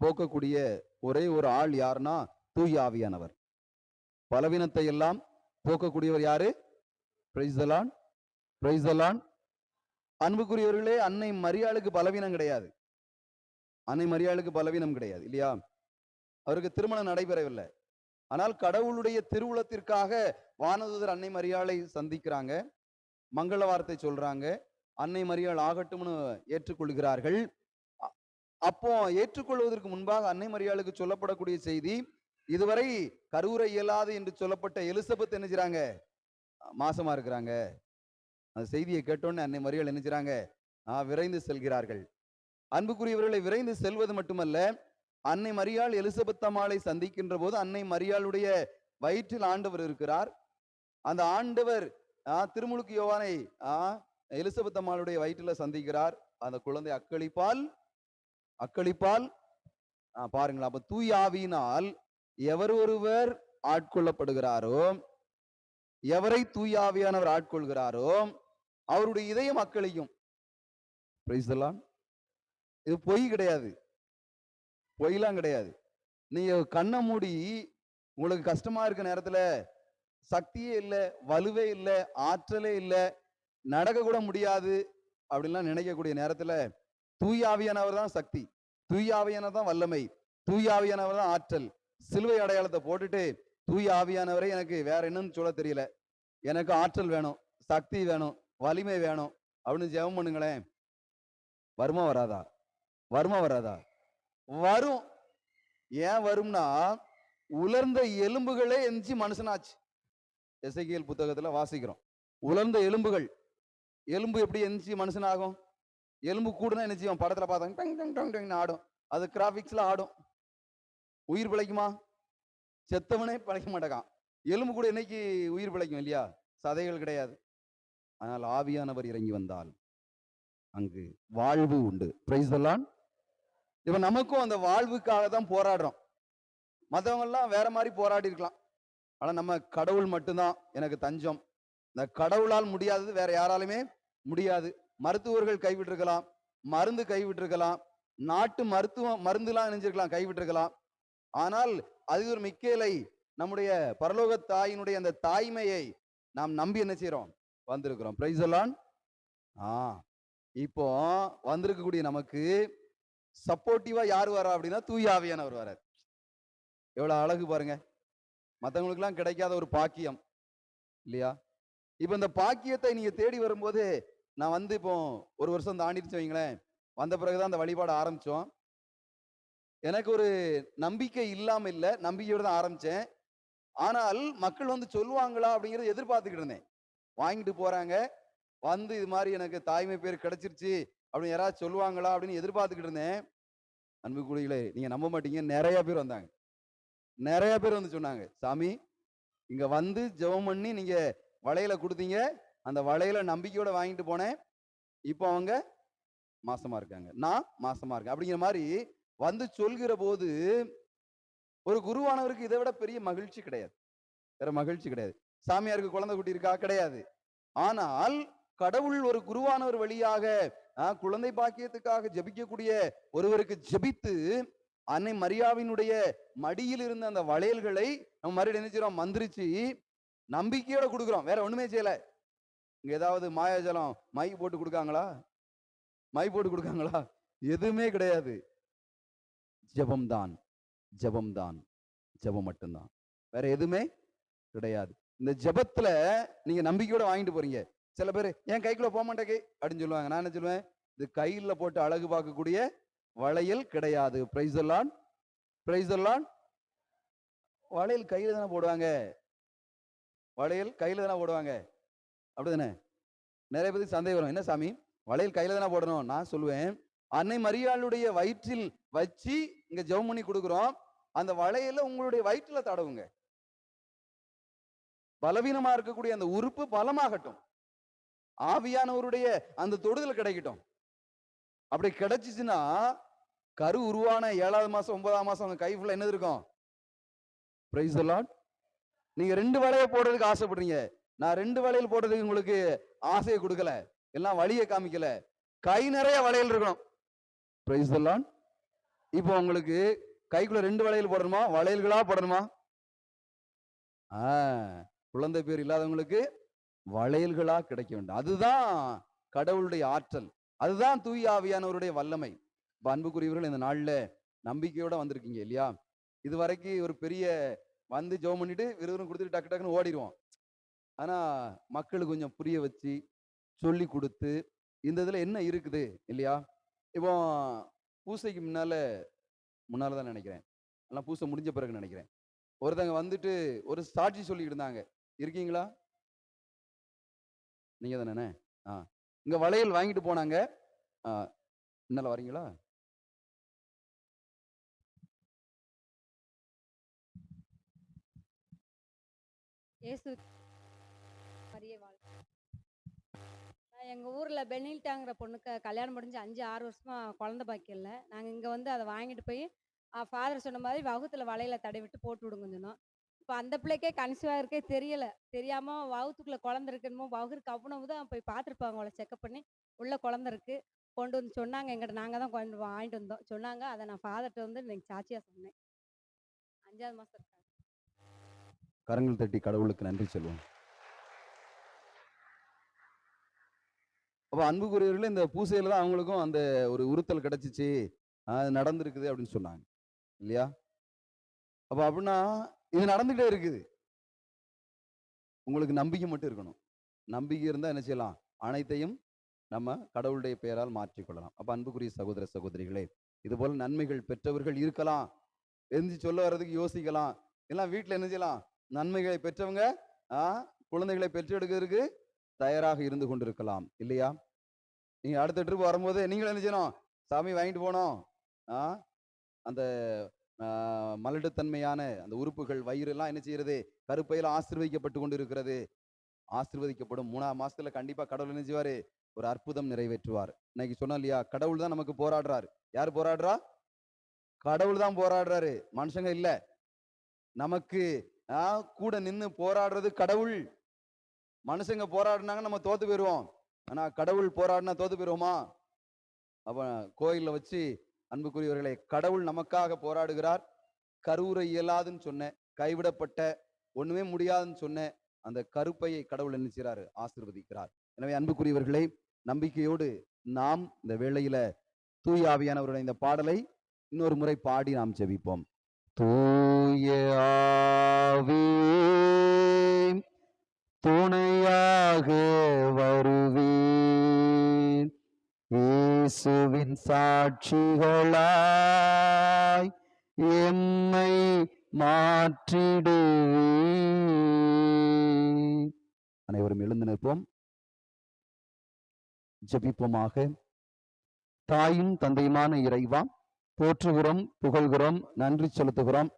போக்கக்கூடிய ஒரே ஒரு ஆள் யாருன்னா தூய் ஆவியானவர். பலவீனத்தை எல்லாம் போக்கக்கூடியவர் யாரு? பிரைசலான் பிரைசலான் அன்புக்குரியவர்களே அன்னை மரியாளுக்கு பலவீனம் கிடையாது. அன்னை மரியாளுக்கு பலவீனம் கிடையாது இல்லையா? அவருக்கு திருமணம் நடைபெறவில்லை. ஆனால் கடவுளுடைய திருவுளத்திற்காக வானதூதர் அன்னை மரியாளை சந்திக்கிறாங்க. மங்கள வார்த்தை சொல்றாங்க. அன்னை மரியாள் ஆகட்டும்னு ஏற்றுக்கொள்கிறார்கள். அப்போ ஏற்றுக்கொள்வதற்கு முன்பாக அன்னை மரியாளுக்கு சொல்லப்படக்கூடிய செய்தி இதுவரை கருவுரை இயலாது என்று சொல்லப்பட்ட எலிசபெத் என்ன செய்றாங்க? மாசமா இருக்கிறாங்க. அந்த செய்தியை கேட்டோன்னே அன்னை மரியாள் என்ன செய்றாங்க? விரைந்து செல்கிறார்கள். அன்புக்குரியவர்களை விரைந்து செல்வது மட்டுமல்ல அன்னை மரியாள் எலிசபெத் அம்மாளை சந்திக்கின்ற போது அன்னை மரியாளுடைய வயிற்றில் ஆண்டவர் இருக்கிறார். அந்த ஆண்டவர் திருமுழுக்கு யோவானை எலிசபெத் அம்மாளுடைய வயிற்றில் சந்திக்கிறார். அந்த குழந்தை அக்களிப்பால் அக்களிப்பால் ஆ, பாருங்களா அப்ப தூய் ஆவியினால் எவர் ஒருவர் ஆட்கொள்ளப்படுகிறாரோ எவரை தூய் ஆவியானவர் ஆட்கொள்கிறாரோ அவருடைய இதயம் அக்களையும் இது பொய் கிடையாது. பொய்லாம் கிடையாது. நீங்க கண்ணை மூடி உங்களுக்கு கஷ்டமா இருக்க நேரத்துல சக்தியே இல்லை வலுவே இல்லை ஆற்றலே இல்லை நடக்க கூட முடியாது அப்படின்லாம் நினைக்கக்கூடிய நேரத்துல தூயாவியானவர் தான் சக்தி. தூயாவியானவர் தான் வல்லமை. தூயாவியானவர் தான் ஆற்றல். சிலுவை அடையாளத்தை போட்டுட்டு தூய ஆவியானவரை எனக்கு வேற என்னன்னு சொல்ல தெரியல. எனக்கு ஆற்றல் வேணும் சக்தி வேணும் வலிமை வேணும். அப்படின்னு ஜெபம் பண்ணுங்களேன். வருமா வராதா? வருமா வராதா? வரும். ஏன் வரும்னா உலர்ந்த எலும்புகளே எஞ்சி மனுஷனாச்சு. எசைக்கியல் புத்தகத்துல வாசிக்கிறோம். உலர்ந்த எலும்புகள். எலும்பு எப்படி எந்திச்சு மனுஷனாகும்? எலும்பு கூடுனா என்ன செய்வோம் படத்துல பார்த்தாங்க டங் டங் டங் டங்னு ஆடும். அது கிராஃபிக்ஸ்ல ஆடும். உயிர் பிழைக்குமா? செத்தவனே பிழைக்க மாட்டேக்கான். எலும்பு கூட என்னைக்கு உயிர் பிழைக்கும் இல்லையா? சதைகள் கிடையாது. ஆனால் ஆவியானவர் இறங்கி வந்தால் அங்கு வாழ்வு உண்டு. பிரைஸ் எல்லாம் இப்ப நமக்கும் அந்த வாழ்வுக்காக தான் போராடுறோம். மற்றவங்கள்லாம் வேற மாதிரி போராடி இருக்கலாம். ஆனா நம்ம கடவுள் மட்டும்தான் எனக்கு தஞ்சம். இந்த கடவுளால் முடியாதது வேற யாராலுமே முடியாது. மருத்துவர்கள் கைவிட்டிருக்கலாம் மருந்து கைவிட்டிருக்கலாம் நாட்டு மருத்துவம் மருந்துலாம் நினைஞ்சிருக்கலாம் கைவிட்டிருக்கலாம். ஆனால் அது ஒரு மிக்கேலை நம்முடைய பரலோக தாயினுடைய அந்த தாய்மையை நாம் நம்பி என்ன செய்யறோம் வந்திருக்கிறோம். பிரைஸ் எல்லாம் ஆ இப்போ வந்திருக்கக்கூடிய நமக்கு சப்போர்ட்டிவா யார் வரா அப்படின்னா தூயாவியானவர் வரார். எவ்வளவு அழகு பாருங்க. மற்றவங்களுக்குலாம் கிடைக்காத ஒரு பாக்கியம். இல்லையா? இப்போ இந்த பாக்கியத்தை நீங்க தேடி வரும்போது நான் வந்து இப்போ ஒரு வருஷம் தாண்டிடுச்சு வைங்களேன். வந்த பிறகுதான் அந்த வழிபாடு ஆரம்பித்தோம் எனக்கு ஒரு நம்பிக்கை இல்லாமல் இல்லை நம்பிக்கையோடு தான் ஆரம்பித்தேன் ஆனால் மக்கள் வந்து சொல்லுவாங்களா அப்படிங்கிறத எதிர்பார்த்துக்கிட்டு இருந்தேன். வாங்கிட்டு போகிறாங்க வந்து இது மாதிரி எனக்கு தாய்மை பேர் கிடைச்சிருச்சு அப்படின்னு யாராவது சொல்லுவாங்களா அப்படின்னு எதிர்பார்த்துக்கிட்டு இருந்தேன். அன்புக்குடிகளே நீங்கள் நம்ப மாட்டீங்க. நிறைய பேர் வந்தாங்க. நிறைய பேர் வந்து சொன்னாங்க சாமி இங்கே வந்து ஜெபம் பண்ணி நீங்கள் வளையல கொடுத்தீங்க. அந்த வலையில நம்பிக்கையோட வாங்கிட்டு போனேன். இப்போ அவங்க மாசமா இருக்காங்க. நான் மாசமா இருக்கேன். அப்படிங்கிற மாதிரி வந்து சொல்கிற போது ஒரு குருவானவருக்கு இதை விட பெரிய மகிழ்ச்சி கிடையாது. வேற மகிழ்ச்சி கிடையாது. சாமியாருக்கு குழந்தை குட்டி இருக்கா? கிடையாது. ஆனால் கடவுள் ஒரு குருவானவர் வழியாக ஆஹ், குழந்தை பாக்கியத்துக்காக ஜெபிக்கக்கூடிய ஒருவருக்கு ஜெபித்து அன்னை மரியாவினுடைய மடியில் இருந்த அந்த வளையல்களை நம்ம மறுபடியும் என்ன மந்திரிச்சு நம்பிக்கையோட கொடுக்குறோம். வேற ஒண்ணுமே செய்யல. இங்க ஏதாவது மாயாஜலம் மை போட்டு கொடுக்காங்களா? மை போட்டு கொடுக்காங்களா? எதுவுமே கிடையாது. ஜபம்தான் ஜெபம்தான் ஜெபம் மட்டும்தான். வேற எதுவுமே கிடையாது. இந்த ஜெபத்துல நீங்க நம்பிக்கையோட வாங்கிட்டு போறீங்க. சில பேர் என் கைக்குள்ள போக மாட்டேங்க அப்படின்னு சொல்லுவாங்க. நான் என்ன சொல்லுவேன்? இது கையில போட்டு அழகு பார்க்கக்கூடிய வளையல் கிடையாது. பிரைஸ் எல்லாம் பிரைஸ் எல்லாம் வளையல் கையில தானே போடுவாங்க. வளையல் கையில தானே போடுவாங்க. அப்படிதானே? நிறைய பேருக்கு சந்தேகம் வரும். என்ன சாமி? வளையல் கையில தானே போடணும்? நான் சொல்லுவேன். அன்னை மரியாளுடைய வயிற்றில் வச்சு இங்க ஜெபம் பண்ணி கொடுக்குறோம். அந்த வளையல உங்களுடைய வயிற்றுல தடவுங்க. பலவீனமா இருக்கக்கூடிய அந்த உறுப்பு பலமாகட்டும். ஆவியானவருடைய அந்த தொடுதல் கிடைக்கட்டும். அப்படி கிடைச்சிச்சுன்னா கரு உருவான ஏழாவது மாசம் ஒன்பதாம் மாசம் அவங்க கை ஃபுல்லா என்னது இருக்கும்? பிரைஸ் லார்ட் நீங்க ரெண்டு வளைய போடுறதுக்கு ஆசைப்படுறீங்க. நான் ரெண்டு வளையல் போடுறதுக்கு உங்களுக்கு ஆசையை கொடுக்கல. எல்லாம் வழியை காமிக்கல. கை நிறைய வளையல் இருக்கணும். பிரைஸ் லார்ட் இப்போ உங்களுக்கு கைக்குள்ள ரெண்டு வளையல் போடணுமா? வளையல்களா போடணுமா? ஆ குழந்தை பேர் இல்லாதவங்களுக்கு வளையல்களா கிடைக்க வேண்டும். அதுதான் கடவுளுடைய ஆற்றல். அதுதான் தூய் ஆவியானவருடைய வல்லமை. இப்போ அன்புக்குரியவர்கள் இந்த நாள்ல நம்பிக்கையோட வந்திருக்கீங்க இல்லையா? இது வரைக்கும் ஒரு பெரிய வந்து ஜோம் பண்ணிட்டு விறுவிறுன்னு கொடுத்துட்டு டக்கு டக்குன்னு ஓடிடுவோம். ஆனால் மக்களுக்கு கொஞ்சம் புரிய வச்சு சொல்லி கொடுத்து இந்த இதில் என்ன இருக்குது இல்லையா? இப்போ பூசைக்கு முன்னால் முன்னால் தான் நினைக்கிறேன். எல்லாம் பூசை முடிஞ்ச பிறகு நினைக்கிறேன். ஒருத்தங்க வந்துட்டு ஒரு சாட்சி சொல்லிக்கிட்டு இருந்தாங்க. இருக்கீங்களா? நீங்கள் தானே ஆ. இங்கே வளையல் வாங்கிட்டு போனாங்க. ஆ இன்னல வரீங்களா ஏசு மரியே வாழ்க. எங்கள் ஊரில் பெனில்டாங்கிற பொண்ணுக்கு கல்யாணம் முடிஞ்சு அஞ்சு ஆறு வருஷமா குழந்த பாக்கி இல்லை. நாங்கள் இங்கே வந்து அதை வாங்கிட்டு போய் ஃபாதர் சொன்ன மாதிரி வகுத்துல வலையில தடவிட்டு போட்டு விடுங்க சொன்னோம். இப்போ அந்த பிள்ளைக்கே கன்சீவாக இருக்கே தெரியல. தெரியாமல் வகுத்துக்குள்ளே குழந்த இருக்கணுமோ வகுருக்கு அவ்வளவு தான் போய் பார்த்துருப்பாங்க அவளை செக்கப் பண்ணி. உள்ள குழந்த இருக்கு. கொண்டு வந்து சொன்னாங்க எங்கிட்ட நாங்கள் தான் கொண்டு வாங்கிட்டு வந்தோம். சொன்னாங்க அதை நான் ஃபாதர்கிட்ட வந்து இன்னைக்கு சாட்சியாக சொன்னேன். அஞ்சாவது மாதம் கரங்கள் தட்டி கடவுளுக்கு நன்றி சொல்லுவோம். அப்போ அன்புக்குரியவர்கள் இந்த பூசையில் தான் அவங்களுக்கும் அந்த ஒரு உறுத்தல் கிடச்சிச்சு. அது நடந்திருக்குது அப்படின்னு சொன்னாங்க. இல்லையா? அப்போ அப்படின்னா இது நடந்துகிட்டே இருக்குது. உங்களுக்கு நம்பிக்கை மட்டும் இருக்கணும். நம்பிக்கை இருந்தால் என்ன செய்யலாம்? அனைத்தையும் நம்ம கடவுளுடைய பெயரால் மாற்றிக்கொள்ளலாம். அப்போ அன்புக்குரிய சகோதர சகோதரிகளே இது போல் நன்மைகள் பெற்றவர்கள் இருக்கலாம். எரிஞ்சு சொல்ல வர்றதுக்கு யோசிக்கலாம். எல்லாம் வீட்டில் என்ன செய்யலாம்? நன்மைகளை பெற்றவங்க குழந்தைகளை பெற்றெடுக்கிறதுக்கு தயாராக இருந்து கொண்டிருக்கலாம் இல்லையா? நீங்க அடுத்த ட்ரிப் வரும்போது நீங்களும் என்ன செய்யணும்? சாமி வாங்கிட்டு போனோம் ஆ? அந்த ஆ, மலட்டுத்தன்மையான அந்த உறுப்புகள் வயிறு எல்லாம் என்ன செய்யறது? கருப்பையில் ஆசிர்வதிக்கப்பட்டு கொண்டு இருக்கிறது ஆசிர்வதிக்கப்படும். மூணாம் மாசத்துல கண்டிப்பா கடவுள் என்ன செய்வாரு? ஒரு அற்புதம் நிறைவேற்றுவார். இன்னைக்கு சொன்னோம் இல்லையா? கடவுள் தான் நமக்கு போராடுறாரு. யார் போராடுறா? கடவுள் தான் போராடுறாரு. மனுஷங்க இல்ல. நமக்கு ஆ, கூட நின்னு போராடுறது கடவுள். மனுஷங்க போராடினாங்க நம்ம தோத்து போயிடுவோம் ஆனா கடவுள் போராடினா தோத்து போயிடுவோமா அவ கோயிலில் வச்சு அன்புக்குரியவர்களே கடவுள் நமக்காக போராடுகிறார். கருவுரை இயலாதுன்னு சொன்னேன் கைவிடப்பட்ட ஒண்ணுமே முடியாதுன்னு சொன்ன அந்த கருப்பையை கடவுள் என்ன ஆசிர்வதிக்கிறார். எனவே அன்புக்குரியவர்களே நம்பிக்கையோடு நாம் இந்த வேளையில தூயாவியானவருடைய இந்த பாடலை இன்னொரு முறை பாடி நாம் செவிப்போம் தூய ஆவியே துணையாக வருவேன் இயேசுவின் சாட்சிகளாய் எம்மை மாற்றிடுவேன் அனைவரும் எழுந்து நிற்போம். ஜெபிப்போமாக. தாயும் தந்தையுமான இறைவா போற்றுகிறோம் புகழ்கிறோம் நன்றி செலுத்துகிறோம்.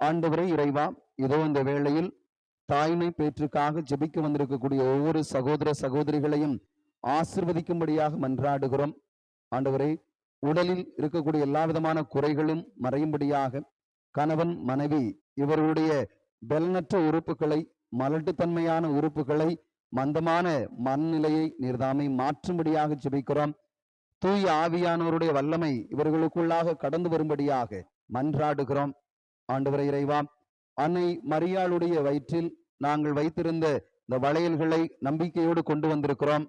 ஆண்டவரே இறைவா இதோ இந்த வேளையில் தாய்மை பேற்றுக்காக ஜெபிக்க வந்திருக்கக்கூடிய ஒவ்வொரு சகோதர சகோதரிகளையும் ஆசிர்வதிக்கும்படியாக மன்றாடுகிறோம். ஆண்டவரே உடலில் இருக்கக்கூடிய எல்லா விதமான குறைகளும் மறையும்படியாக கணவன் மனைவி இவர்களுடைய பலனற்ற உறுப்புகளை மலட்டுத்தன்மையான உறுப்புகளை மந்தமான மனநிலையை நிர்தாமை மாற்றும்படியாக ஜெபிக்கிறோம். தூய ஆவியானவருடைய வல்லமை இவர்களுக்குள்ளாக கடந்து வரும்படியாக மன்றாடுகிறோம். ஆண்டவரை இறைவா அன்னை மரியாளுடைய வயிற்றில் நாங்கள் வைத்திருந்த இந்த வளையல்களை நம்பிக்கையோடு கொண்டு வந்திருக்கிறோம்.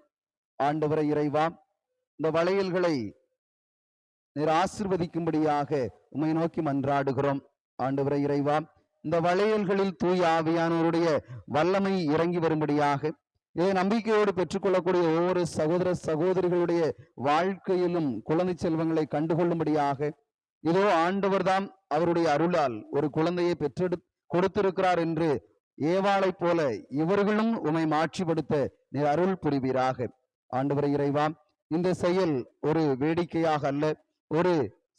ஆண்டவரை இறைவா இந்த வளையல்களை நீர் ஆசிர்வதிக்கும்படியாக உம்மை நோக்கி மன்றாடுகிறோம். ஆண்டவரை இறைவா இந்த வளையல்களில் தூய் ஆவியானவருடைய வல்லமை இறங்கி வரும்படியாக இதை நம்பிக்கையோடு பெற்றுக்கொள்ளக்கூடிய ஒவ்வொரு சகோதர சகோதரிகளுடைய வாழ்க்கையிலும் குழந்தை செல்வங்களை கண்டுகொள்ளும்படியாக இதோ ஆண்டவர்தாம் அவருடைய அருளால் ஒரு குழந்தையை பெற்றெடு கொடுத்திருக்கிறார் என்று ஏவாளைப் போல இவர்களும் உமை மாட்சிப்படுத்த நீர் அருள் புரிவீராக. ஆண்டவரை இறைவா இந்த செயல் ஒரு வேடிக்கையாக அல்ல ஒரு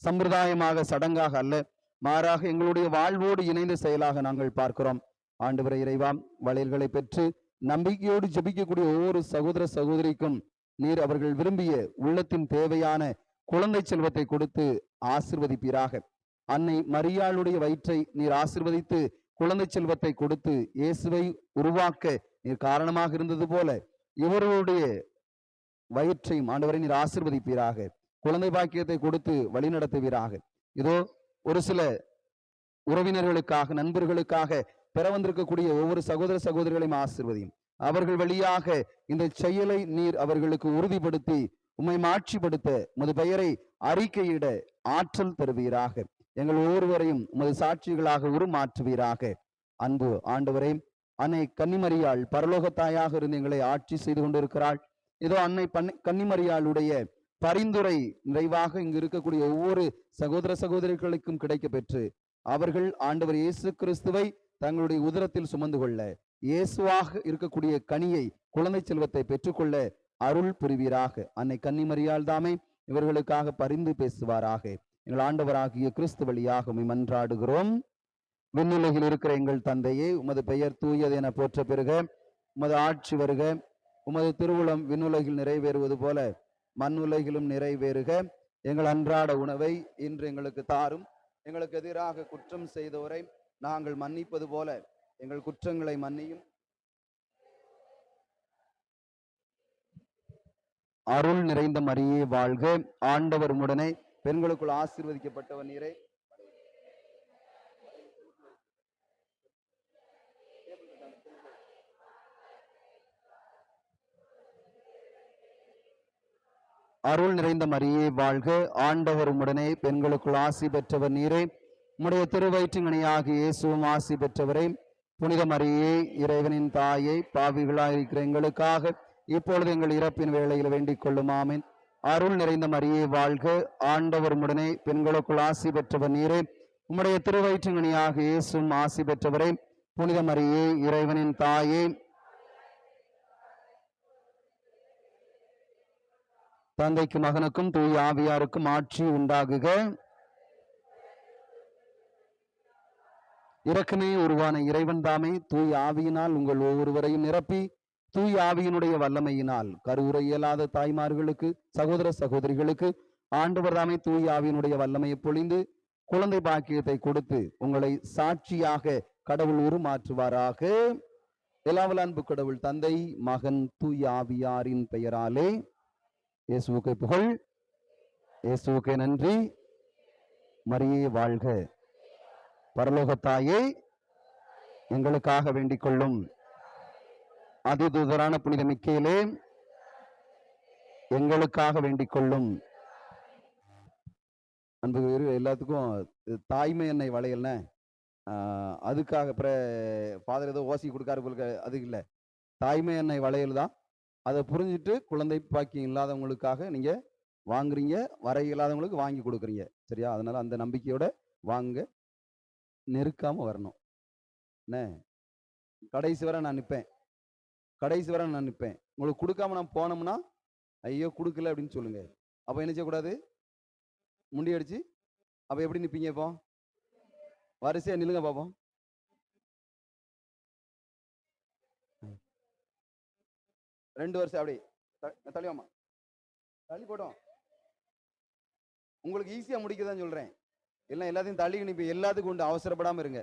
சம்பிரதாயமாக சடங்காக அல்ல. மாறாக எங்களுடைய வாழ்வோடு இணைந்த செயலாக நாங்கள் பார்க்கிறோம். ஆண்டவரை இறைவா வளையல்களை பெற்று நம்பிக்கையோடு ஜெபிக்கக்கூடிய ஒவ்வொரு சகோதர சகோதரிக்கும் நீர் அவர்கள் விரும்பிய உள்ளத்தின் தேவையான குழந்தை செல்வத்தை கொடுத்து ஆசிர்வதிப்பீராக. அன்னை மரியாளுடைய வயிற்றை நீர் ஆசிர்வதித்து குழந்தை செல்வத்தை கொடுத்து இயேசுவை உருவாக்க நீர் காரணமாக இருந்தது போல இவர்களுடைய வயிற்றையும் ஆண்டவரை நீர் ஆசிர்வதிப்பீராக. குழந்தை பாக்கியத்தை கொடுத்து வழிநடத்துவீராக இதோ ஒரு சில உறவினர்களுக்காக நண்பர்களுக்காக பெற வந்திருக்கக்கூடிய ஒவ்வொரு சகோதர சகோதரிகளையும் ஆசிர்வதியும். அவர்கள் வழியாக இந்த செயலை நீர் அவர்களுக்கு உறுதிப்படுத்தி உம்மை மாட்சிப்படுத்த முது பெயரை அறிக்கையிட ஆற்றல் தருவீராக. எங்கள் ஒவ்வொருவரையும் உமது சாட்சிகளாக உருமாற்றுவீராக. அன்பு ஆண்டவரே அன்னை கன்னிமரியாள் பரலோக தாயாக இருந்து எங்களை ஆட்சி செய்து கொண்டிருக்கிறாள். இதோ அன்னை பண்ணை கன்னிமரியாளுடைய பரிந்துரை நிறைவாக இங்கு இருக்கக்கூடிய ஒவ்வொரு சகோதர சகோதரிகளுக்கும் கிடைக்க பெற்று அவர்கள் ஆண்டவர் இயேசு கிறிஸ்துவை தங்களுடைய உதரத்தில் சுமந்து கொள்ள இயேசுவாக இருக்கக்கூடிய கனியை குழந்தை செல்வத்தை பெற்றுக்கொள்ள அருள் புரிவீராக. அன்னை கன்னிமரியால் தாமே இவர்களுக்காக பரிந்து பேசுவாராக. எங்கள் ஆண்டவராகிய கிறிஸ்து வழியாக உம்மை மன்றாடுகிறோம். விண்ணுலகில் இருக்கிற எங்கள் தந்தையே உமது பெயர் தூயது என போற்ற பெறுக உமது ஆட்சி வருக உமது திருவுளம் விண்ணுலகில் நிறைவேறுவது போல மண்ணுலகிலும் நிறைவேறுக. எங்கள் அன்றாட உணவை இன்று எங்களுக்கு தாரும். எங்களுக்கு எதிராக குற்றம் செய்தோரை நாங்கள் மன்னிப்பது போல எங்கள் குற்றங்களை மன்னியும். அருள் நிறைந்த மரியே வாழ்க. ஆண்டவர் உடனே பெண்களுக்குள் ஆசீர்வதிக்கப்பட்டவன் நீரே. அருள் நிறைந்த மரியே வாழ்க. ஆண்டவர் உடனே பெண்களுக்குள் ஆசி பெற்றவர் நீரே. உம்முடைய திருவயிற்றுங்கனியாக இயேசுவும் ஆசி பெற்றவரே. புனித மரியே இறைவனின் தாயை பாவிகளாயிருக்கிற எங்களுக்காக இப்பொழுது எங்கள் இறப்பின் வேளையில் வேண்டிக் கொள்ளும். அருள் நிறைந்த மரியே வாழ்க. ஆண்டவர் உடனே பெண்களுக்குள் ஆசி பெற்றவர் நீரே. உம்முடைய திருவயிற்றுங்கனியாக இயேசும் ஆசி பெற்றவரே. புனித மரியே இறைவனின் தாயே. தந்தைக்கு மகனுக்கும் தூய் ஆவியாருக்கும் ஆட்சி உண்டாகுக. இறக்கமே உருவான இறைவன் தாமே. தூய் ஆவியினால் உங்கள் ஒவ்வொருவரையும் நிரப்பி தூய் ஆவியினுடைய வல்லமையினால் கருவுரை இயலாத தாய்மார்களுக்கு சகோதர சகோதரிகளுக்கு ஆண்டவர் தாமே தூய ஆவியினுடைய வல்லமையை பொழிந்து குழந்தை பாக்கியத்தை கொடுத்து உங்களை சாட்சியாக கடவுள் உருமாற்றுவாராக எல்லாம் அன்பு கடவுள் தந்தை மகன் தூய் ஆவியாரின் பெயராலே இயேசுவுக்கு புகழ். இயேசுவுக்கு நன்றி. மரியே வாழ்க. பரலோகத்தாயே எங்களுக்காக வேண்டிக் கொள்ளும் அதிதூதரான புனித மிக்கையிலே எங்களுக்காக வேண்டிக் கொள்ளும் அன்பு எல்லாத்துக்கும் தாய்மை எண்ணெய் வளையல்ன. அதுக்காக பிற ஃபாதர் ஏதோ ஓசி கொடுக்காரு போல அது இல்லை. தாய்மை எண்ணெய் வளையல் தான் அதை புரிஞ்சுட்டு குழந்தை பாக்கியம் இல்லாதவங்களுக்காக நீங்க வாங்குறீங்க வர இல்லாதவங்களுக்கு வாங்கி கொடுக்குறீங்க. சரியா? அதனால அந்த நம்பிக்கையோட வாங்க நெருக்காம வரணும். என்ன கடைசி வரை நான் நிற்பேன் கடைசி வரை நான் நிற்பேன் உங்களுக்கு கொடுக்காம நான் போனோம்னா ஐயோ கொடுக்கல அப்படின்னு சொல்லுங்க. அப்போ என்ன செய்யக்கூடாது? முண்டி அடிச்சு அப்போ எப்படி நிற்பீங்க இப்போ? வரிசையாக நில்லுங்க பார்ப்போம் ரெண்டு வருஷம் அப்படி த- தள்ளிவாமா தள்ளி போட்டோம். உங்களுக்கு ஈஸியாக முடிக்க தான் சொல்கிறேன் எல்லாம் எல்லாத்தையும் தள்ளி இப்போ எல்லாத்துக்கும் உண்டு. அவசரப்படாமல் இருங்க.